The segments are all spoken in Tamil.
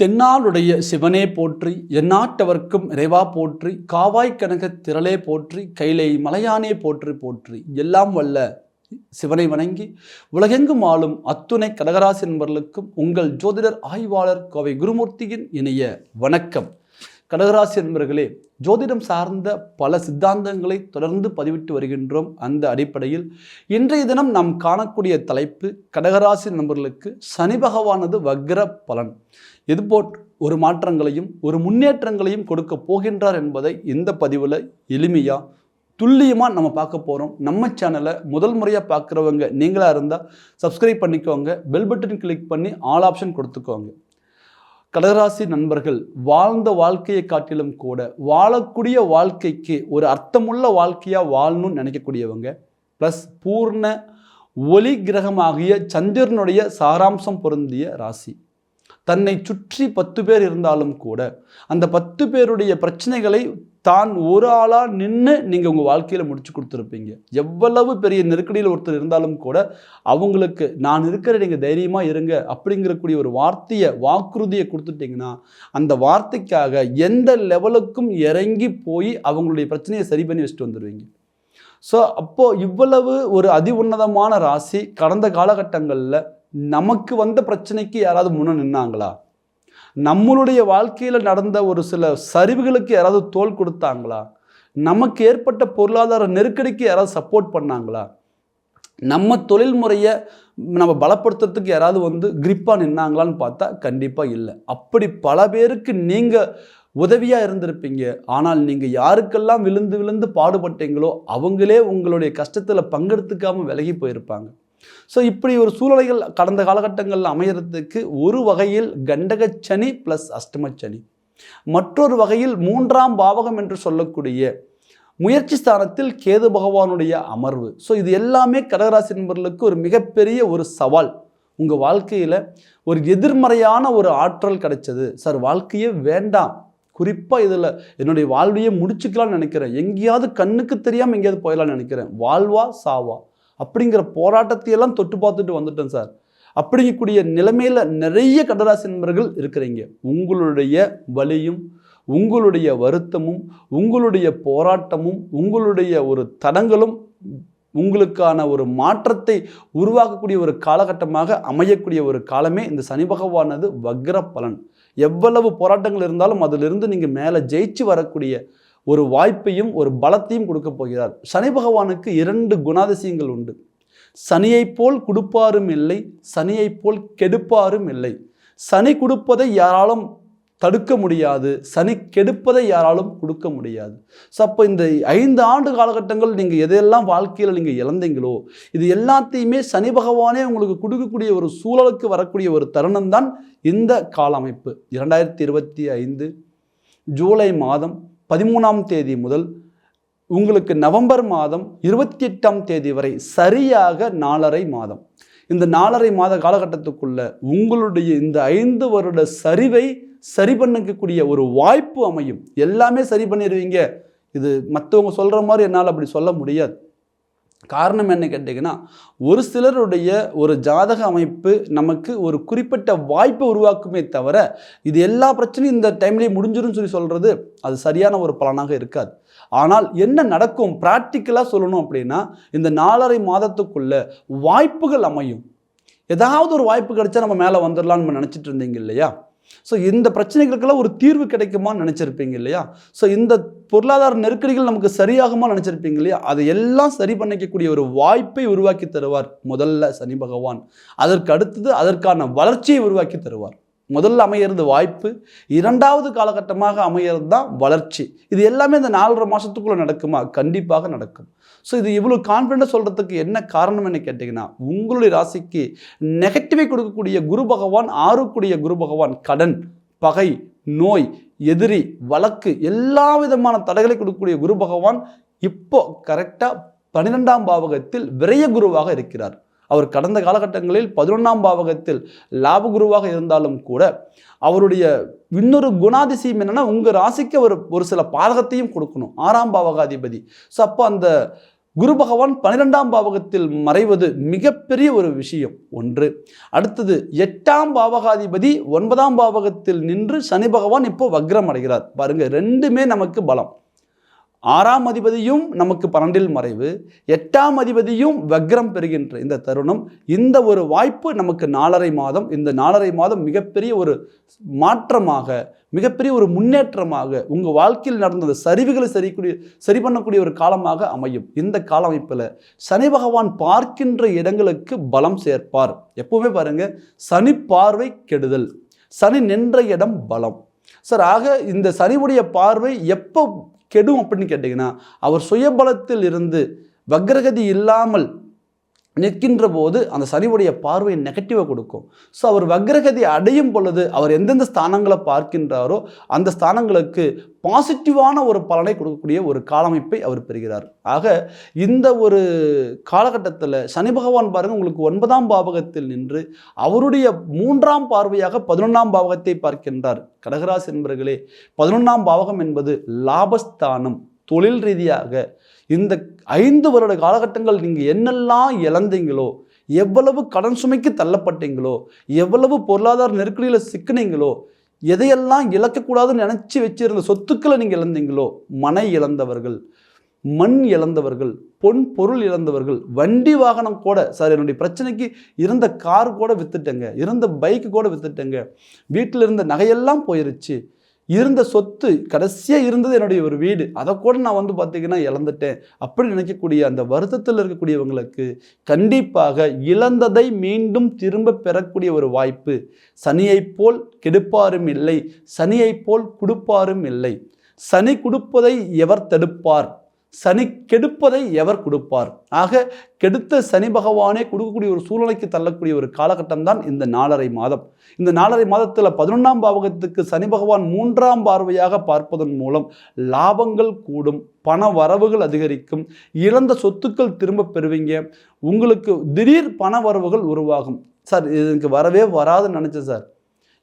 தென்னாளுடைய சிவனே போற்றி எந்நாட்டவர்க்கும் இறைவா போற்றி காவாய் கனக திரளே போற்றி கைலை மலையானே போற்றி போற்றி. எல்லாம் வல்ல சிவனை வணங்கி உலகெங்கும் ஆளும் அத்துணை கடகராசி நண்பர்களுக்கும் உங்கள் ஜோதிடர் ஆய்வாளர் கோவை குருமூர்த்தியின் இணைய வணக்கம். கடகராசி நண்பர்களே ஜோதிடம் சார்ந்த பல சித்தாந்தங்களை தொடர்ந்து பதிவிட்டு வருகின்றோம் அந்த அடிப்படையில். இன்றைய தினம் நாம் காணக்கூடிய தலைப்பு கடகராசி நண்பர்களுக்கு சனி பகவானது வக்ர பலன். இதுபோல் ஒரு மாற்றங்களையும் ஒரு முன்னேற்றங்களையும் கொடுக்க போகின்றார் என்பதை இந்த பதிவில் எளிமையாக துல்லியமாக நம்ம பார்க்க போகிறோம் நம்ம சேனலை முதல் முறையாக பார்க்குறவங்க நீங்களாக இருந்தால் சப்ஸ்கிரைப் பண்ணிக்கோங்க பெல் பட்டன் கிளிக் பண்ணி ஆல் ஆப்ஷன் கொடுத்துக்கோங்க. கடகராசி நண்பர்கள் வாழ்ந்த வாழ்க்கையை காட்டிலும் கூட வாழக்கூடிய வாழ்க்கைக்கு ஒரு அர்த்தமுள்ள வாழ்க்கையாக வாழணும்னு நினைக்கக்கூடியவங்க ப்ளஸ் பூர்ண ஒளி கிரகமாகிய சந்திரனுடைய சாராம்சம் பொருந்திய ராசி. தன்னை சுற்றி பத்து பேர் இருந்தாலும் கூட அந்த பத்து பேருடைய பிரச்சனைகளை தான் ஒரு ஆளாக நின்று நீங்கள் உங்கள் வாழ்க்கையில் முடிச்சு கொடுத்துருப்பீங்க. எவ்வளவு பெரிய நெருக்கடியில் ஒருத்தர் இருந்தாலும் கூட அவங்களுக்கு நான் இருக்கிற நீங்கள் தைரியமாக இருங்க அப்படிங்கிறக்கூடிய ஒரு வார்த்தையை வாக்குறுதியை கொடுத்துட்டிங்கன்னா அந்த வார்த்தைக்காக எந்த லெவலுக்கும் இறங்கி போய் அவங்களுடைய பிரச்சனையை சரி பண்ணி வச்சுட்டு வந்துடுவீங்க ஸோ அப்போது இவ்வளவு ஒரு அதி உன்னதமான ராசி கடந்த காலகட்டங்களில் நமக்கு வந்த பிரச்சனைக்கு யாராவது முன்ன நின்னாங்களா? நம்மளுடைய வாழ்க்கையில் நடந்த ஒரு சில சரிவுகளுக்கு யாராவது தோல் கொடுத்தாங்களா? நமக்கு ஏற்பட்ட பொருளாதார நெருக்கடிக்கு யாராவது சப்போர்ட் பண்ணாங்களா? நம்ம தொழில் முறையை நம்ம பலப்படுத்துறதுக்கு யாராவது வந்து கிரிப்பாக நின்னாங்களான்னு பார்த்தா கண்டிப்பாக இல்லை. அப்படி பல பேருக்கு நீங்கள் உதவியாக இருந்திருப்பீங்க. ஆனால் நீங்கள் யாருக்கெல்லாம் விழுந்து விழுந்து பாடுபட்டீங்களோ அவங்களே உங்களுடைய கஷ்டத்தில் பங்கெடுத்துக்காமல் விலகி போயிருப்பாங்க. ஸோ இப்படி ஒரு சூழ்நிலைகள் கடந்த காலகட்டங்களில் அமையறதுக்கு ஒரு வகையில் கண்டகச்சனி ப்ளஸ் அஷ்டமச்சனி. மற்றொரு வகையில் மூன்றாம் பாவகம் என்று சொல்லக்கூடிய முயற்சி ஸ்தானத்தில் கேது பகவானுடைய அமர்வு. ஸோ இது எல்லாமே கடகராசி நண்பர்களுக்கு ஒரு மிகப்பெரிய ஒரு சவால். உங்கள் வாழ்க்கையில் ஒரு எதிர்மறையான ஒரு ஆற்றல் கிடைச்சது. சார் வாழ்க்கையே வேண்டாம். குறிப்பாக இதில் என்னுடைய வாழ்வையே முடிச்சுக்கலாம்னு நினைக்கிறேன். எங்கேயாவது கண்ணுக்கு தெரியாமல் எங்கேயாவது போயிடலாம்னு நினைக்கிறேன். வாழ்வா சாவா? அப்படிங்கிற போராட்டத்தையெல்லாம் தொட்டு பார்த்துட்டு வந்துட்டேன் சார். அப்படிங்கக்கூடிய நிலைமையில் நிறைய கடராசி நண்பர்கள் இருக்கிறீங்க. உங்களுடைய வலியும் உங்களுடைய வருத்தமும் உங்களுடைய போராட்டமும் உங்களுடைய ஒரு தடங்களும் உங்களுக்கான ஒரு மாற்றத்தை உருவாக்கக்கூடிய ஒரு காலகட்டமாக அமையக்கூடிய ஒரு காலமே இந்த சனி பகவானது வக்ர பலன் எவ்வளவு போராட்டங்கள் இருந்தாலும் அதிலிருந்து நீங்கள் மேலே ஜெயிச்சு வரக்கூடிய ஒரு வாய்ப்பையும் ஒரு பலத்தையும் கொடுக்க போகிறார். சனி பகவானுக்கு இரண்டு குணாதிசயங்கள் உண்டு. சனியைப் போல் கொடுப்பாரும் இல்லை சனியைப் போல் கெடுப்பாரும் இல்லை. சனி கொடுப்பதை யாராலும் தடுக்க முடியாது. சனி கெடுப்பதை யாராலும் கொடுக்க முடியாது. ஸோ அப்போ இந்த ஐந்து ஆண்டு காலகட்டங்கள் நீங்கள் எதையெல்லாம் வாழ்க்கையில் நீங்கள் இழந்தீங்களோ இது எல்லாத்தையுமே சனி பகவானே உங்களுக்கு கொடுக்கக்கூடிய ஒரு சூழலுக்கு வரக்கூடிய ஒரு தருணம் தான் இந்த கால அமைப்பு இரண்டாயிரத்தி இருபத்தி ஐந்து ஜூலை மாதம் பதிமூணாம் தேதி முதல் உங்களுக்கு நவம்பர் மாதம் இருபத்தி எட்டாம் தேதி வரை சரியாக நாலரை மாதம். இந்த நாலரை மாத காலகட்டத்துக்குள்ள உங்களுடைய இந்த ஐந்து வருட சரிவை சரி பண்ணிக்கக்கூடிய ஒரு வாய்ப்பு அமையும். எல்லாமே சரி பண்ணிடுவீங்க இது மற்றவங்க சொல்கிற மாதிரி என்னால் அப்படி சொல்ல முடியாது. காரணம் என்ன கேட்டிங்கன்னா ஒரு சிலருடைய ஒரு ஜாதக அமைப்பு நமக்கு ஒரு குறிப்பிட்ட வாய்ப்பை உருவாக்குமே தவிர இது எல்லா பிரச்சனையும் இந்த டைம்லேயே முடிஞ்சிடும் சொல்லி சொல்கிறது அது சரியான ஒரு பலனாக இருக்காது. ஆனால் என்ன நடக்கும்? ப்ராக்டிக்கலாக சொல்லணும் அப்படின்னா இந்த நாலரை மாதத்துக்குள்ள வாய்ப்புகள் அமையும். ஏதாவது ஒரு வாய்ப்பு கிடைச்சா நம்ம மேலே வந்துடலாம்னு நம்ம நினச்சிட்டு இருந்தீங்க இல்லையா? ஸோ இந்த பிரச்சனைகளுக்கெல்லாம் ஒரு தீர்வு கிடைக்குமான்னு நினச்சிருப்பீங்க இல்லையா? ஸோ இந்த பொருளாதார நெருக்கடிகள் நமக்கு சரியாகுமா நினச்சிருப்பீங்க இல்லையா? அதை எல்லாம் சரி பண்ணிக்கக்கூடிய ஒரு வாய்ப்பை உருவாக்கி தருவார் முதல்ல சனி பகவான். அதற்கு அடுத்தது அதற்கான வளர்ச்சியை உருவாக்கி தருவார். முதல்ல அமையிறது வாய்ப்பு இரண்டாவது காலகட்டமாக அமையிறது தான் வளர்ச்சி. இது எல்லாமே இந்த நாலரை மாதத்துக்குள்ளே நடக்குமா? கண்டிப்பாக நடக்கும். ஸோ இது இவ்வளோ கான்ஃபிடண்ட்டாக சொல்கிறதுக்கு என்ன காரணம் என்ன கேட்டிங்கன்னா உங்களுடைய ராசிக்கு நெகட்டிவை கொடுக்கக்கூடிய குரு பகவான் ஆறுக்கூடிய குரு பகவான் கடன் பகை நோய் எதிரி வழக்கு எல்லா விதமான தடைகளை கொடுக்கக்கூடிய குரு பகவான் இப்போ கரெக்டாக பன்னிரெண்டாம் பாவகத்தில் விரைய குருவாக இருக்கிறார். அவர் கடந்த காலகட்டங்களில் பதினொன்றாம் பாவகத்தில் லாபகுருவாக இருந்தாலும் கூட அவருடைய இன்னொரு குணாதிசயம் என்னென்னா உங்கள் ராசிக்கு ஒரு ஒரு சில பாதகத்தையும் கொடுக்கணும். ஆறாம் பாவகாதிபதி. ஸோ அப்போ அந்த குரு பகவான் பன்னிரெண்டாம் பாவகத்தில் மறைவது மிகப்பெரிய ஒரு விஷயம். ஒன்று. அடுத்தது எட்டாம் பாவகாதிபதி ஒன்பதாம் பாவகத்தில் நின்று சனி பகவான் இப்போ வக்ரம் அடைகிறார். பாருங்க ரெண்டுமே நமக்கு பலம். ஆறாம் அதிபதியும் நமக்கு பன்னெண்டில் மறைவு எட்டாம் அதிபதியும் வக்ரம் பெறுகின்ற இந்த தருணம் இந்த ஒரு வாய்ப்பு நமக்கு நாலரை மாதம் இந்த நாலரை மாதம் மிகப்பெரிய ஒரு மாற்றமாக மிகப்பெரிய ஒரு முன்னேற்றமாக உங்கள் வாழ்க்கையில் நடந்த சரிவுகளை சரிக்கூடிய சரி பண்ணக்கூடிய ஒரு காலமாக அமையும். இந்த கால அமைப்பில் சனி பகவான் பார்க்கின்ற இடங்களுக்கு பலம் சேர்ப்பார். எப்பவுமே பாருங்க சனி பார்வை கெடுதல் சனி நின்ற இடம் பலம். சார் ஆக இந்த சனியுடைய பார்வை எப்போ கெடும் அப்படின்னு கேட்டிங்கன்னா அவர் சுயபலத்தில் இருந்து வக்ரகதி இல்லாமல் நிற்கின்ற போது அந்த சனிவுடைய பார்வை நெகட்டிவாக கொடுக்கும். ஸோ அவர் வக்ரகதி அடையும் பொழுது அவர் எந்தெந்த ஸ்தானங்களை பார்க்கின்றாரோ அந்த ஸ்தானங்களுக்கு பாசிட்டிவான ஒரு பலனை கொடுக்கக்கூடிய ஒரு காலமைப்பை அவர் பெறுகிறார். ஆக இந்த ஒரு காலகட்டத்தில் சனி பகவான் பாருங்கள் உங்களுக்கு ஒன்பதாம் பாவகத்தில் நின்று அவருடைய மூன்றாம் பார்வையாக பதினொன்றாம் பாவகத்தை பார்க்கின்றார். கடகராசி என்பர்களே பதினொன்றாம் பாவகம் என்பது லாபஸ்தானம் தொழில் ரீதியாக இந்த ஐந்து வருட காலகட்டங்கள் நீங்கள் என்னெல்லாம் இழந்தீங்களோ எவ்வளவு கடன் சுமைக்கு தள்ளப்பட்டீங்களோ எவ்வளவு பொருளாதார நெருக்கடியில் சிக்கினீங்களோ எதையெல்லாம் இழக்கக்கூடாதுன்னு நினச்சி வச்சிருந்த சொத்துக்களை நீங்கள் இழந்தீங்களோ மனை இழந்தவர்கள் மண் இழந்தவர்கள் பொன் பொருள் இழந்தவர்கள் வண்டி வாகனம் கூட சார் என்னுடைய பிரச்சனைக்கு இருந்த கார் கூட வித்துட்டேங்க இருந்த பைக்கு கூட வித்துட்டேங்க வீட்டில் இருந்த நகையெல்லாம் போயிருச்சு இருந்த சொத்து கடைசியாக இருந்தது என்னுடைய ஒரு வீடு. அதை கூட நான் வந்து பார்த்தீங்கன்னா இழந்துட்டேன். அப்படி நினைக்கக்கூடிய அந்த வருத்தத்தில் இருக்கக்கூடியவங்களுக்கு கண்டிப்பாக இழந்ததை மீண்டும் திரும்ப பெறக்கூடிய ஒரு வாய்ப்பு. சனியைப் போல் கெடுப்பாரும் இல்லை. சனியைப் போல் கொடுப்பாரும் இல்லை. சனி கொடுப்பதை எவர் தடுப்பார்? சனி கெடுப்பதை எவர் கொடுப்பார்? ஆக கெடுத்த சனி பகவானே கொடுக்கக்கூடிய ஒரு சூழ்நிலைக்கு தள்ளக்கூடிய ஒரு காலகட்டம் தான் இந்த நாலரை மாதம். இந்த நாலரை மாதத்தில் பதினொன்றாம் பாவகத்துக்கு சனி பகவான் மூன்றாம் பார்வையாக பார்ப்பதன் மூலம் லாபங்கள் கூடும் பண வரவுகள் அதிகரிக்கும் இழந்த சொத்துக்கள் திரும்ப பெறுவீங்க உங்களுக்கு திடீர் பண வரவுகள் உருவாகும். சார் இது எனக்கு வரவே வராதுன்னு நினச்சேன் சார்.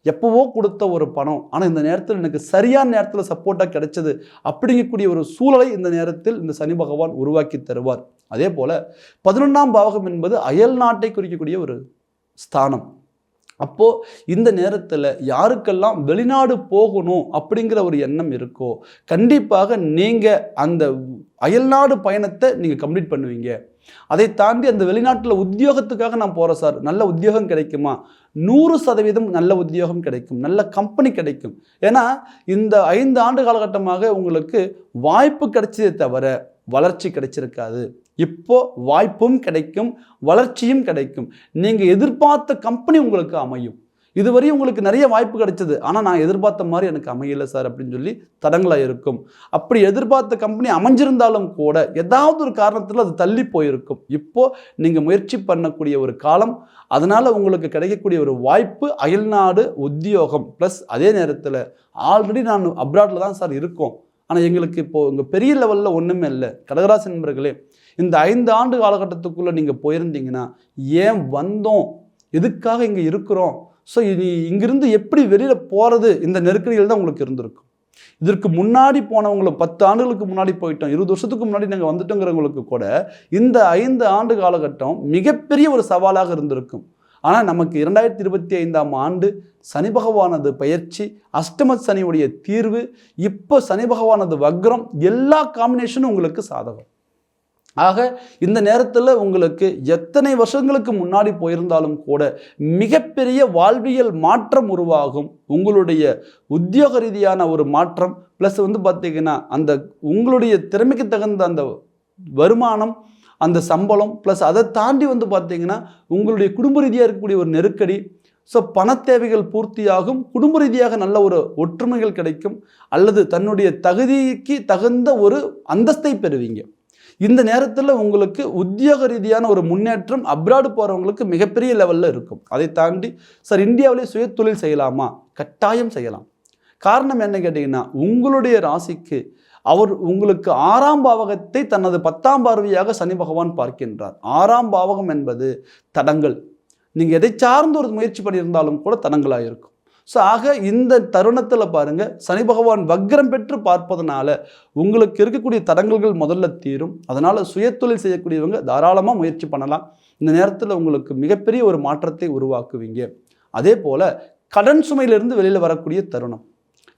எப்போவோ கொடுத்த ஒரு பணம். ஆனால் இந்த நேரத்தில் எனக்கு சரியான நேரத்தில் சப்போர்ட்டாக கிடைச்சது அப்படிங்கக்கூடிய ஒரு சூழலை இந்த நேரத்தில் இந்த சனி பகவான் உருவாக்கி தருவார். அதே போல் பதினொன்றாம் பாவகம் என்பது அயல் நாட்டை குறிக்கக்கூடிய ஒரு ஸ்தானம். அப்போது இந்த நேரத்தில் யாருக்கெல்லாம் வெளிநாடு போகணும் அப்படிங்கிற ஒரு எண்ணம் இருக்கோ கண்டிப்பாக நீங்கள் அந்த அயல்நாடு பயணத்தை நீங்கள் கம்ப்ளீட் பண்ணுவீங்க. அதை தாண்டி அந்த வெளிநாட்டில் உத்தியோகத்துக்காக நான் போகிறேன் சார். நல்ல உத்தியோகம் கிடைக்குமா? நூறு சதவீதம் நல்ல உத்தியோகம் கிடைக்கும். நல்ல கம்பெனி கிடைக்கும். ஏன்னா இந்த ஐந்து ஆண்டு காலகட்டமாக உங்களுக்கு வாய்ப்பு கிடைச்சதே தவிர வளர்ச்சி கிடைச்சிருக்காது. இப்போ வாய்ப்பும் கிடைக்கும் வளர்ச்சியும் கிடைக்கும். நீங்கள் எதிர்பார்த்த கம்பெனி உங்களுக்கு அமையும். இதுவரையும் உங்களுக்கு நிறைய வாய்ப்பு கிடைச்சது. ஆனால் நான் எதிர்பார்த்த மாதிரி எனக்கு அமையலை சார் அப்படின்னு சொல்லி தடங்களாக இருக்கும். அப்படி எதிர்பார்த்த கம்பெனி அமைஞ்சிருந்தாலும் கூட ஏதாவது ஒரு காரணத்தில் அது தள்ளி போயிருக்கும். இப்போ நீங்கள் முயற்சி பண்ணக்கூடிய ஒரு காலம் அதனால் உங்களுக்கு கிடைக்கக்கூடிய ஒரு வாய்ப்பு அயல்நாடு உத்தியோகம். ப்ளஸ் அதே நேரத்தில் ஆல்ரெடி நான் அப்ராடில் தான் சார் இருக்கோம். ஆனால் எங்களுக்கு இப்போது இங்கே பெரிய லெவலில் ஒன்றுமே இல்லை. கடகராசி நண்பர்களே இந்த ஐந்து ஆண்டு காலகட்டத்துக்குள்ளே நீங்கள் போயிருந்தீங்கன்னா ஏன் வந்தோம்? எதுக்காக இங்கே இருக்கிறோம்? ஸோ இனி இங்கிருந்து எப்படி வெளியில் போகிறது இந்த நெருக்கடிகள் தான் உங்களுக்கு இருந்திருக்கும். இதற்கு முன்னாடி போனவங்களை பத்து ஆண்டுகளுக்கு முன்னாடி போயிட்டோம் இருபது வருஷத்துக்கு முன்னாடி நாங்கள் வந்துட்டோங்கிறவங்களுக்கு கூட இந்த ஐந்து ஆண்டு காலகட்டம் மிகப்பெரிய ஒரு சவாலாக இருந்திருக்கும். ஆனால் நமக்கு இரண்டாயிரத்தி இருபத்தி ஐந்தாம் ஆண்டு சனி பகவானது பயிற்சி அஷ்டம சனியுடைய தீர்வு இப்போ சனி பகவானது வக்ரம் எல்லா காம்பினேஷனும் உங்களுக்கு சாதகம். ஆக இந்த நேரத்தில் உங்களுக்கு எத்தனை வருஷங்களுக்கு முன்னாடி போயிருந்தாலும் கூட மிகப்பெரிய வாழ்வியல் மாற்றம் உருவாகும். உங்களுடைய உத்தியோக ரீதியான ஒரு மாற்றம் ப்ளஸ் வந்து பார்த்திங்கன்னா அந்த உங்களுடைய திறமைக்கு தகுந்த அந்த வருமானம் அந்த சம்பளம் ப்ளஸ் அதை தாண்டி வந்து பார்த்தீங்கன்னா உங்களுடைய குடும்ப ரீதியாக இருக்கக்கூடிய ஒரு நெருக்கடி ஸோ பண தேவைகள் பூர்த்தியாகும் குடும்ப ரீதியாக நல்ல ஒரு ஒற்றுமைகள் கிடைக்கும் அல்லது தன்னுடைய தகுதிக்கு தகுந்த ஒரு அந்தஸ்தை பெறுவீங்க. இந்த நேரத்தில் உங்களுக்கு உத்தியோக ரீதியான ஒரு முன்னேற்றம் அப்ராடு போகிறவங்களுக்கு மிகப்பெரிய லெவலில் இருக்கும். அதை தாண்டி சார் இந்தியாவிலே சுயதொழில் செய்யலாமா? கட்டாயம் செய்யலாம். காரணம் என்ன கேட்டிங்கன்னா உங்களுடைய ராசிக்கு அவர் உங்களுக்கு ஆறாம் பாவகத்தை தனது பத்தாம் பார்வையாக சனி பகவான் பார்க்கின்றார். ஆறாம் பாவகம் என்பது தடங்கள். நீங்கள் எதை சார்ந்து ஒரு முயற்சி பண்ணியிருந்தாலும் கூட தடங்களாக இருக்கும். ஸோ ஆக இந்த தருணத்தில் பாருங்க சனி பகவான் வக்ரம் பெற்று பார்ப்பதனால உங்களுக்கு இருக்கக்கூடிய தடங்கல்கள் முதல்ல தீரும். அதனால் சுயத்தொழில் செய்யக்கூடியவங்க தாராளமாக முயற்சி பண்ணலாம். இந்த நேரத்தில் உங்களுக்கு மிகப்பெரிய ஒரு மாற்றத்தை உருவாக்குவீங்க. அதே போல் கடன் சுமையிலிருந்து வெளியில் வரக்கூடிய தருணம்.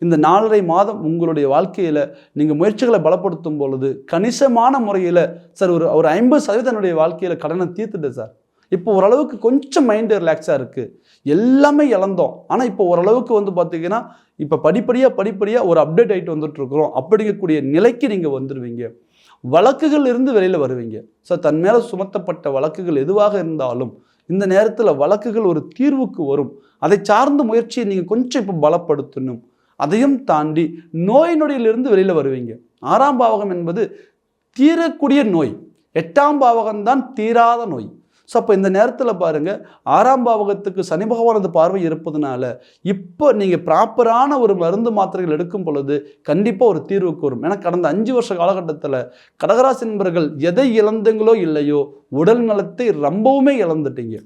இந்த நாலரை மாதம் உங்களுடைய வாழ்க்கையில் நீங்கள் முயற்சிகளை பலப்படுத்தும் பொழுது கணிசமான முறையில் சார் ஒரு ஒரு ஐம்பது சதவீதம் என்னுடைய வாழ்க்கையில் கடனை தீர்த்துட்டேன் சார். இப்போ ஓரளவுக்கு கொஞ்சம் மைண்டு ரிலாக்ஸாக இருக்குது எல்லாமே இழந்தோம். ஆனால் இப்போ ஓரளவுக்கு வந்து பார்த்தீங்கன்னா இப்போ படிப்படியாக படிப்படியாக ஒரு அப்டேட் ஆகிட்டு வந்துட்டுருக்குறோம் அப்படிங்கக்கூடிய நிலைக்கு நீங்கள் வந்துடுவீங்க வழக்குகள் இருந்து வெளியில் வருவீங்க. ஸோ தன் மேலே சுமத்தப்பட்ட வழக்குகள் எதுவாக இருந்தாலும் இந்த நேரத்தில் வழக்குகள் ஒரு தீர்வுக்கு வரும். அதை சார்ந்த முயற்சியை நீங்கள் கொஞ்சம் இப்போ பலப்படுத்தணும். அதையும் தாண்டி நோய் நொடியிலிருந்து வெளியில் வருவீங்க. ஆறாம் பாவகம் என்பது தீரக்கூடிய நோய். எட்டாம் பாவகம்தான் தீராத நோய். ஸோ அப்போ இந்த நேரத்தில் பாருங்கள் ஆறாம் பாவகத்துக்கு சனி பகவானது பார்வை இருப்பதுனால இப்போ நீங்கள் ப்ராப்பரான ஒரு மருந்து மாத்திரைகள் எடுக்கும் பொழுது கண்டிப்பாக ஒரு தீர்வுக்கு வரும் ஏன்னா கடந்த அஞ்சு வருஷ காலகட்டத்தில் கடகராசி நண்பர்கள் எதை இழந்துங்களோ இல்லையோ உடல் நலத்தை ரொம்பவுமே இழந்துட்டீங்க.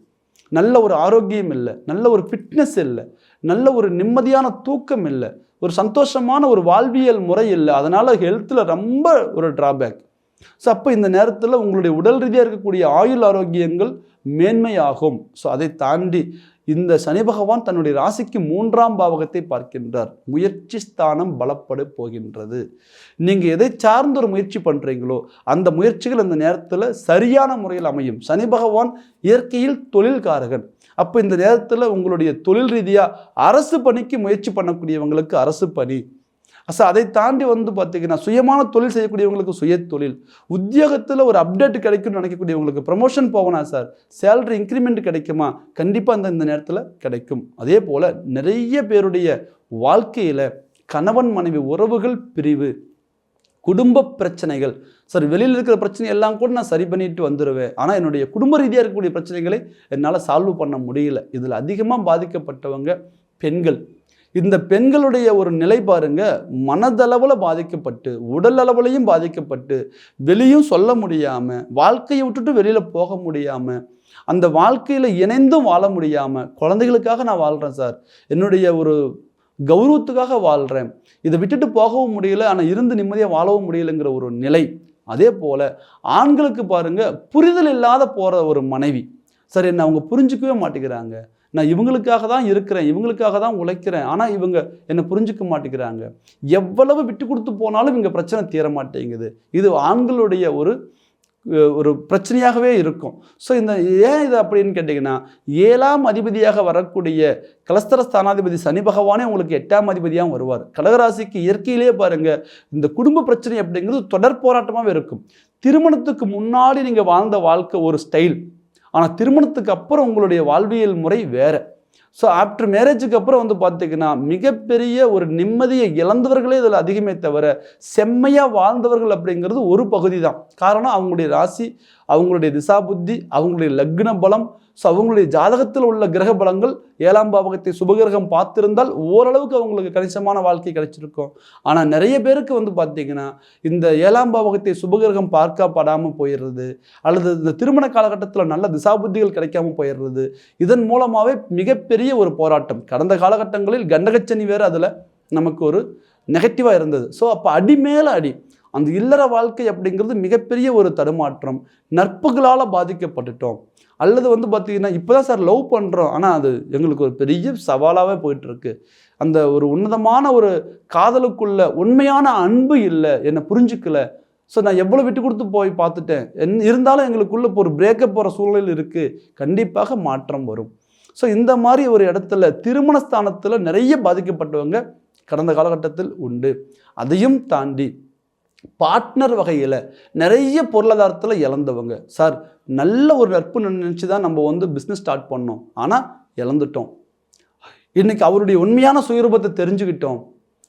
நல்ல ஒரு ஆரோக்கியம் இல்லை நல்ல ஒரு ஃபிட்னஸ் இல்லை. நல்ல ஒரு நிம்மதியான தூக்கம் இல்லை. ஒரு சந்தோஷமான ஒரு வாழ்வியல் முறை இல்லை. அதனால் ஹெல்த்தில் ரொம்ப ஒரு ட்ராபேக் ஸோ அப்போ இந்த நேரத்தில் உங்களுடைய உடல் ரீதியாக இருக்கக்கூடிய ஆயுள் ஆரோக்கியங்கள் மேன்மையாகும். ஸோ அதை தாண்டி இந்த சனி பகவான் தன்னுடைய ராசிக்கு மூன்றாம் பாவகத்தை பார்க்கின்றார். முயற்சி ஸ்தானம் பலப்பட போகின்றது. நீங்கள் எதை சார்ந்த ஒரு முயற்சி பண்ணுறீங்களோ அந்த முயற்சிகள் இந்த நேரத்தில் சரியான முறையில் அமையும். சனி பகவான் இயற்கையில் தொழில்காரகன். அப்போ இந்த நேரத்தில் உங்களுடைய தொழில் ரீதியாக அரசு பணிக்கு முயற்சி பண்ணக்கூடியவங்களுக்கு அரசு பணி. ஸோ அதை தாண்டி வந்து பார்த்தீங்கன்னா சுயமான தொழில் செய்யக்கூடியவங்களுக்கு சுய தொழில் உத்தியோகத்தில் ஒரு அப்டேட் கிடைக்கும்னு நினைக்கக்கூடியவங்களுக்கு ப்ரமோஷன் போகணும் சார் சேலரி இன்க்ரிமெண்ட் கிடைக்குமா? கண்டிப்பாக அந்த இந்த நேரத்தில் கிடைக்கும். அதே போல் நிறைய பேருடைய வாழ்க்கையில் கணவன் மனைவி உறவுகள் பிரிவு குடும்ப பிரச்சனைகள். சார் வெளியில் இருக்கிற பிரச்சனை எல்லாம் கூட நான் சரி பண்ணிட்டு வந்துடுவேன் ஆனால் என்னுடைய குடும்ப ரீதியாக இருக்கக்கூடிய பிரச்சனைகளை என்னால் சால்வ் பண்ண முடியல. இதில் அதிகமாக பாதிக்கப்பட்டவங்க பெண்கள். இந்த பெண்களுடைய ஒரு நிலை பாருங்க மனதளவில் பாதிக்கப்பட்டு உடல் அளவுலையும் பாதிக்கப்பட்டு வெளியும் சொல்ல முடியாமல் வாழ்க்கையை விட்டுட்டு வெளியில் போக முடியாமல் அந்த வாழ்க்கையில் இணைந்தும் வாழ முடியாமல் குழந்தைகளுக்காக நான் வாழ்கிறேன் சார். என்னுடைய ஒரு கௌரவத்துக்காக வாழ்கிறேன் இதை விட்டுட்டு போகவும் முடியல ஆனால் இருந்து நிம்மதியாக வாழவும் முடியலைங்கிற ஒரு நிலை. அதே போல் ஆண்களுக்கு பாருங்கள் புரிதல் இல்லாத போகிற ஒரு மனைவி. சார் என்ன அவங்க புரிஞ்சுக்கவே மாட்டேங்கிறாங்க. நான் இவங்களுக்காக தான் இருக்கிறேன் இவங்களுக்காக தான் உழைக்கிறேன். ஆனால் இவங்க என்னை புரிஞ்சுக்க மாட்டேங்கிறாங்க. எவ்வளவு விட்டு கொடுத்து போனாலும் இங்கே பிரச்சனை தீர மாட்டேங்குது. இது ஆண்களுடைய ஒரு ஒரு பிரச்சனையாகவே இருக்கும். ஸோ இந்த ஏன் இது அப்படின்னு கேட்டிங்கன்னா ஏழாம் அதிபதியாக வரக்கூடிய கலஸ்தர ஸ்தானாதிபதி சனி பகவானே உங்களுக்கு எட்டாம் அதிபதியாகவும் வருவார். கடகராசிக்கு இயற்கையிலேயே பாருங்கள் இந்த குடும்ப பிரச்சனை அப்படிங்கிறது தொடர் போராட்டமாகவே இருக்கும். திருமணத்துக்கு முன்னாடி நீங்கள் வாழ்ந்த வாழ்க்கை ஒரு ஸ்டைல் ஆனால் திருமணத்துக்கு அப்புறம் உங்களுடைய வாழ்வியல் முறை வேறு. ஸோ ஆஃப்டர் மேரேஜுக்கு அப்புறம் வந்து பார்த்தீங்கன்னா மிகப்பெரிய ஒரு நிம்மதியை இழந்தவர்களே இதில் அதிகமே தவிர செம்மையாக வாழ்ந்தவர்கள் அப்படிங்கிறது ஒரு பகுதி தான் காரணம் அவங்களுடைய ராசி அவங்களுடைய திசா புத்தி அவங்களுடைய லக்ன பலம் ஸோ அவங்களுடைய ஜாதகத்தில் உள்ள கிரக பலங்கள் ஏழாம் பாவகத்தை சுபகிரகம் பார்த்திருந்தால் ஓரளவுக்கு அவங்களுக்கு கணிசமான வாழ்க்கை கிடைச்சிருக்கும். ஆனால் நிறைய பேருக்கு வந்து பார்த்திங்கன்னா இந்த ஏழாம் பாவகத்தை சுபகிரகம் பார்க்கப்படாமல் போயிடுறது அல்லது இந்த திருமண காலகட்டத்தில் நல்ல திசாபுத்திகள் கிடைக்காம போயிடுறது இதன் மூலமாகவே மிகப்பெரிய ஒரு போராட்டம். கடந்த காலகட்டங்களில் கண்டகச்சனி வேறு அதில் நமக்கு ஒரு நெகட்டிவாக இருந்தது. ஸோ அப்போ அடி மேலே அடி அந்த இல்லற வாழ்க்கை அப்படிங்கிறது மிகப்பெரிய ஒரு தடுமாற்றம் நட்புகளால் பாதிக்கப்பட்டுட்டோம். அல்லது வந்து பார்த்தீங்கன்னா இப்போ தான் சார் லவ் பண்ணுறோம் ஆனால் அது எங்களுக்கு ஒரு பெரிய சவாலாகவே போயிட்டுருக்கு. அந்த ஒரு உன்னதமான ஒரு காதலுக்குள்ள உண்மையான அன்பு இல்லை என்னை புரிஞ்சுக்கலை. ஸோ நான் எவ்வளோ விட்டு கொடுத்து போய் பார்த்துட்டேன். என் இருந்தாலும் எங்களுக்குள்ளே இப்போ ஒரு பிரேக்கப் போகிற சூழ்நிலை இருக்குது கண்டிப்பாக மாற்றம் வரும். ஸோ இந்த மாதிரி ஒரு இடத்துல திருமண ஸ்தானத்தில் நிறைய பாதிக்கப்பட்டவங்க கடந்த காலகட்டத்தில் உண்டு. அதையும் தாண்டி பார்ட்னர் வகையில் நிறைய பொருளாதாரத்தில் இழந்தவங்க. சார் நல்ல ஒரு நட்பு நினச்சி தான் நம்ம வந்து பிஸ்னஸ் ஸ்டார்ட் பண்ணோம். ஆனால் இழந்துட்டோம். இன்றைக்கி அவருடைய உண்மையான சுயரூபத்தை தெரிஞ்சுக்கிட்டோம்.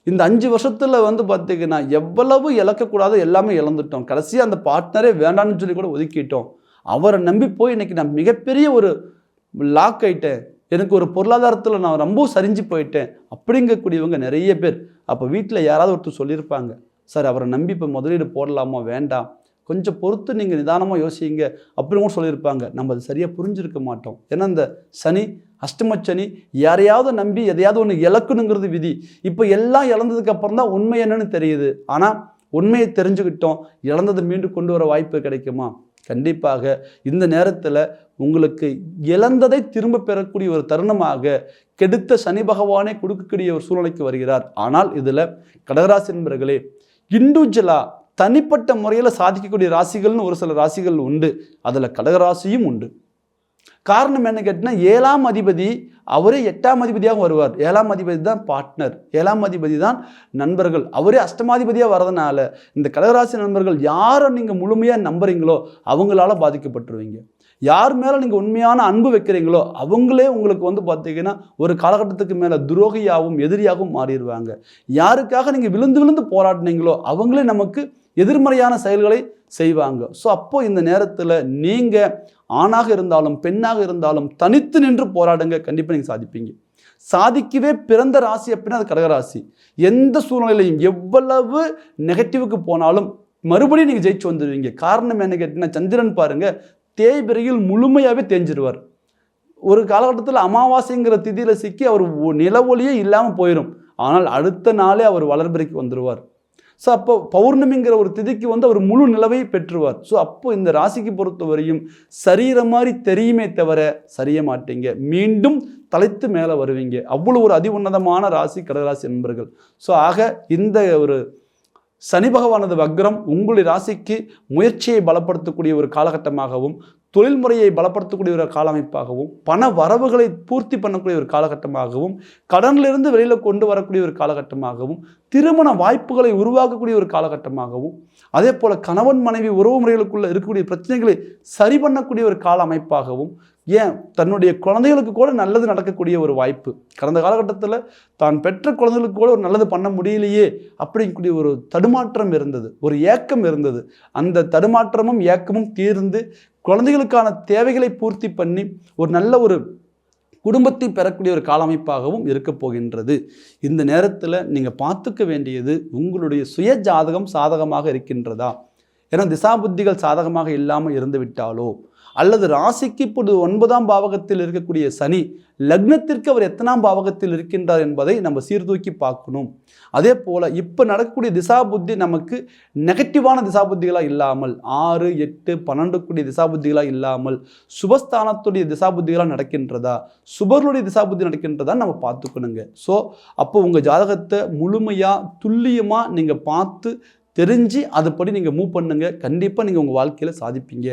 இந்த அஞ்சு வருஷத்தில் வந்து பார்த்திங்கன்னா எவ்வளவு இழக்கக்கூடாது எல்லாமே இழந்துட்டோம். கடைசியாக அந்த பார்ட்னரே வேண்டாம்னு சொல்லி கூட ஒதுக்கிட்டோம். அவரை நம்பி போய் இன்றைக்கி நான் மிகப்பெரிய ஒரு லாக் ஆயிட்டேன். எனக்கு ஒரு பொருளாதாரத்தில் நான் ரொம்ப சரிஞ்சு போயிட்டேன். அப்படிங்கக்கூடியவங்க நிறைய பேர். அப்போ வீட்டில் யாராவது ஒருத்தர் சொல்லியிருப்பாங்க. சார் அவரை நம்பி இப்போ முதலீடு போடலாமா? வேண்டாம். கொஞ்சம் பொறுத்து நீங்கள் நிதானமாக யோசிங்க. அப்படின்னு கூட சொல்லியிருப்பாங்க. நம்ம அது சரியாக புரிஞ்சிருக்க மாட்டோம். ஏன்னா இந்த சனி அஷ்டம சனி யாரையாவது நம்பி எதையாவது ஒன்று இழக்கணுங்கிறது விதி. இப்போ எல்லாம் இழந்ததுக்கு அப்புறம் தான் உண்மை என்னன்னு தெரியுது. ஆனால் உண்மையை தெரிஞ்சுக்கிட்டோம். இழந்ததை மீண்டும் கொண்டு வர வாய்ப்பு கிடைக்குமா? கண்டிப்பாக இந்த நேரத்தில் உங்களுக்கு இழந்ததை திரும்ப பெறக்கூடிய ஒரு தருணமாக கெடுத்த சனி பகவானே கொடுக்கக்கூடிய ஒரு சூழ்நிலைக்கு வருகிறார். ஆனால் இதில் கடகராசி நண்பர்களே இண்டிவிஜுவலாக தனிப்பட்ட முறையில் சாதிக்கக்கூடிய ராசிகள்னு ஒரு சில ராசிகள் உண்டு. அதில் கடகராசியும் உண்டு. காரணம் என்ன கேட்டிங்கன்னா ஏழாம் அதிபதி அவரே எட்டாம் அதிபதியாக வருவார். ஏழாம் அதிபதி தான் பார்ட்னர் ஏழாம் அதிபதி தான் நண்பர்கள். அவரே அஷ்டமாதிபதியாக வரதுனால இந்த கடகராசி நண்பர்கள் யாரை நீங்கள் முழுமையாக நம்புறீங்களோ அவங்களால பாதிக்கப்பட்டுருவீங்க. யார் மேலே நீங்கள் உண்மையான அன்பு வைக்கிறீங்களோ அவங்களே உங்களுக்கு வந்து பார்த்தீங்கன்னா ஒரு காலகட்டத்துக்கு மேலே துரோகியாகவும் எதிரியாகவும் மாறிடுவாங்க. யாருக்காக நீங்கள் விழுந்து விழுந்து போராடினீங்களோ அவங்களே நமக்கு எதிர்மறையான செயல்களை செய்வாங்க. ஸோ அப்போ இந்த நேரத்தில் நீங்கள் ஆணாக இருந்தாலும் பெண்ணாக இருந்தாலும் தனித்து நின்று போராடுங்க. கண்டிப்பாக நீங்கள் சாதிப்பீங்க. சாதிக்கவே பிறந்த ராசி அப்படின்னா அது கடகராசி. எந்த சூழ்நிலையிலையும் எவ்வளவு நெகட்டிவுக்கு போனாலும் மறுபடியும் நீங்கள் ஜெயிச்சு வந்துடுவீங்க. காரணம் என்ன கேட்டீங்கன்னா சந்திரன் பாருங்கள் தேய்பிறையில் முழுமையாகவே தேஞ்சிருவார். ஒரு காலகட்டத்தில் அமாவாசைங்கிற திதியில் சிக்கி அவர் நில ஒளியே இல்லாமல் போயிடும் ஆனால் அடுத்த நாளே அவர் வளர்பிறைக்கு வந்துடுவார் ஸோ அப்போ பௌர்ணமிங்கிற ஒரு திதிக்கு வந்து அவர் முழு நிலவை பெற்றுவார். ஸோ அப்போ இந்த ராசிக்கு பொறுத்தவரையும் சரீர மாதிரி தெரியுமே தவிர சரிய மாட்டீங்க. மீண்டும் தலைத்து மேலே வருவீங்க. அவ்வளோ ஒரு அதி உன்னதமான ராசி கடகராசி நண்பர்கள் ஸோ ஆக இந்த ஒரு சனி பகவானது வக்ரம் உங்களுடைய ராசிக்கு முயற்சியை பலப்படுத்தக்கூடிய ஒரு காலகட்டமாகவும் தொழில்முறையை பலப்படுத்தக்கூடிய ஒரு கால அமைப்பாகவும் பண வரவுகளை பூர்த்தி பண்ணக்கூடிய ஒரு காலகட்டமாகவும் கடனிலிருந்து வெளியில் கொண்டு வரக்கூடிய ஒரு காலகட்டமாகவும் திருமண வாய்ப்புகளை உருவாக்கக்கூடிய ஒரு காலகட்டமாகவும் அதே போல் கணவன் மனைவி உறவு முறைகளுக்குள்ள இருக்கக்கூடிய பிரச்சனைகளை சரி பண்ணக்கூடிய ஒரு கால அமைப்பாகவும் ஏன்? தன்னுடைய குழந்தைகளுக்கு கூட நல்லது நடக்கக்கூடிய ஒரு வாய்ப்பு. கடந்த காலகட்டத்தில் தான் பெற்ற குழந்தைகளுக்கு கூட ஒரு நல்லது பண்ண முடியலையே அப்படிங்கக்கூடிய ஒரு தடுமாற்றம் இருந்தது. ஒரு ஏக்கம் இருந்தது. அந்த தடுமாற்றமும் ஏக்கமும் தீர்ந்து குழந்தைகளுக்கான தேவைகளை பூர்த்தி பண்ணி ஒரு நல்ல ஒரு குடும்பத்தை பெறக்கூடிய ஒரு காலமைப்பாகவும் இருக்க போகின்றது. இந்த நேரத்தில் நீங்கள் பார்த்துக்க வேண்டியது உங்களுடைய சுய ஜாதகம் சாதகமாக இருக்கின்றதா? ஏன்னா திசாபுத்திகள் சாதகமாக இல்லாமல் இருந்துவிட்டாலோ? அல்லது ராசிக்கு இப்பொழுது ஒன்பதாம் பாவகத்தில் இருக்கக்கூடிய சனி லக்னத்திற்கு அவர் எத்தனாம் பாவகத்தில் இருக்கின்றார் என்பதை நம்ம சீர்தூக்கி பார்க்கணும். அதே போல் இப்போ நடக்கக்கூடிய திசாபுத்தி நமக்கு நெகட்டிவான திசாபுத்திகளாக இல்லாமல் ஆறு எட்டு பன்னெண்டு கூடிய திசாபுத்திகளாக இல்லாமல் சுபஸ்தானத்துடைய திசாபுத்திகளாக நடக்கின்றதா சுபர்களுடைய திசாபுத்தி நடக்கின்றதா நம்ம பார்த்துக்கணுங்க. ஸோ அப்போ உங்கள் ஜாதகத்தை முழுமையாக துல்லியமாக நீங்கள் பார்த்து தெரிஞ்சு அதுபடி நீங்கள் மூவ் பண்ணுங்க. கண்டிப்பாக நீங்கள் உங்கள் வாழ்க்கையில் சாதிப்பீங்க.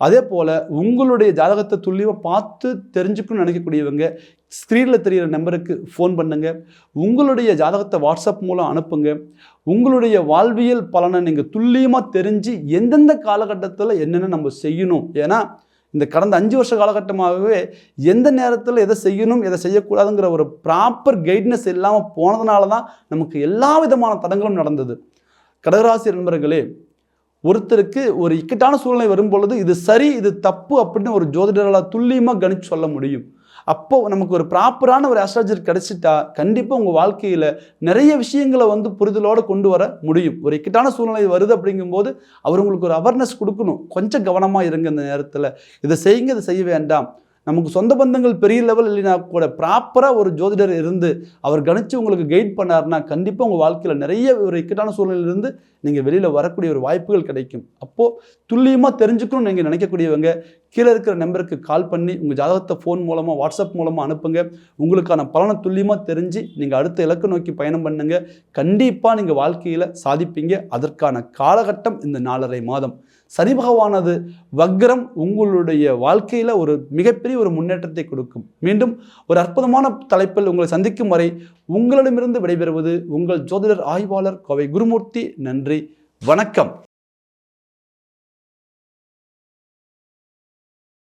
அதே போல் உங்களுடைய ஜாதகத்தை துல்லியமாக பார்த்து தெரிஞ்சுக்கணும்னு நினைக்கக்கூடியவங்க ஸ்க்ரீனில் தெரிகிற நம்பருக்கு ஃபோன் பண்ணுங்கள் உங்களுடைய ஜாதகத்தை வாட்ஸ்அப் மூலம் அனுப்புங்க. உங்களுடைய வாழ்வியல் பலனை நீங்கள் துல்லியமாக தெரிஞ்சு எந்தெந்த காலகட்டத்தில் என்னென்ன நம்ம செய்யணும்? ஏன்னா இந்த கடந்த அஞ்சு வருஷ காலகட்டமாகவே எந்த நேரத்தில் எதை செய்யணும் எதை செய்யக்கூடாதுங்கிற ஒரு ப்ராப்பர் கைட்னஸ் இல்லாமல் போனதுனால தான் நமக்கு எல்லா விதமான தடங்களும் நடந்தது. கடகராசி நண்பர்களே ஒருத்தருக்கு ஒரு இக்கட்டான சூழ்நிலை வரும் பொழுது இது சரி இது தப்பு அப்படின்னு ஒரு ஜோதிடரால் துல்லியமாக கணிச்சு சொல்ல முடியும். அப்போ நமக்கு ஒரு ப்ராப்பரான ஒரு அஸ்ட்ராலஜர் கிடைச்சிட்டா கண்டிப்பாக உங்கள் வாழ்க்கையில் நிறைய விஷயங்களை வந்து புரிதலோடு கொண்டு வர முடியும். ஒரு இக்கட்டான சூழ்நிலை வருது அப்படிங்கும்போது அவர் உங்களுக்கு ஒரு அவேர்னஸ் கொடுக்கணும். கொஞ்சம் கவனமாக இருங்க இந்த நேரத்தில். இதை செய்யுங்க இதை செய்ய வேண்டாம். நமக்கு சொந்த பந்தங்கள் பெரிய லெவல் இல்லைனா கூட ப்ராப்பராக ஒரு ஜோதிடர் இருந்து அவர் கணிச்சு உங்களுக்கு கைட் பண்ணாருன்னா கண்டிப்பாக உங்கள் வாழ்க்கையில் நிறைய ஒரு இக்கட்டான சூழ்நிலையிலிருந்து நீங்கள் வெளியில் வரக்கூடிய ஒரு வாய்ப்புகள் கிடைக்கும். அப்போது துல்லியமாக தெரிஞ்சுக்கணும்னு நீங்கள் நினைக்கக்கூடியவங்க கீழே இருக்கிற நம்பருக்கு கால் பண்ணி உங்கள் ஜாதகத்தை ஃபோன் மூலமாக வாட்ஸ்அப் மூலமாக அனுப்புங்க. உங்களுக்கான பலனை துல்லியமாக தெரிஞ்சு நீங்கள் அடுத்த இலக்கு நோக்கி பயணம் பண்ணுங்க. கண்டிப்பாக நீங்கள் வாழ்க்கையில் சாதிப்பீங்க. அதற்கான காலகட்டம் இந்த நாலரை மாதம். சனி பகவானது வக்ரம் உங்களுடைய வாழ்க்கையில் ஒரு மிகப்பெரிய ஒரு முன்னேற்றத்தை கொடுக்கும். மீண்டும் ஒரு அற்புதமான தலைப்பில் உங்களை சந்திக்கும் வரை உங்களிடமிருந்து விடைபெறுவது உங்கள் ஜோதிடர் ஆய்வாளர் கோவை குருமூர்த்தி. நன்றி. வணக்கம்.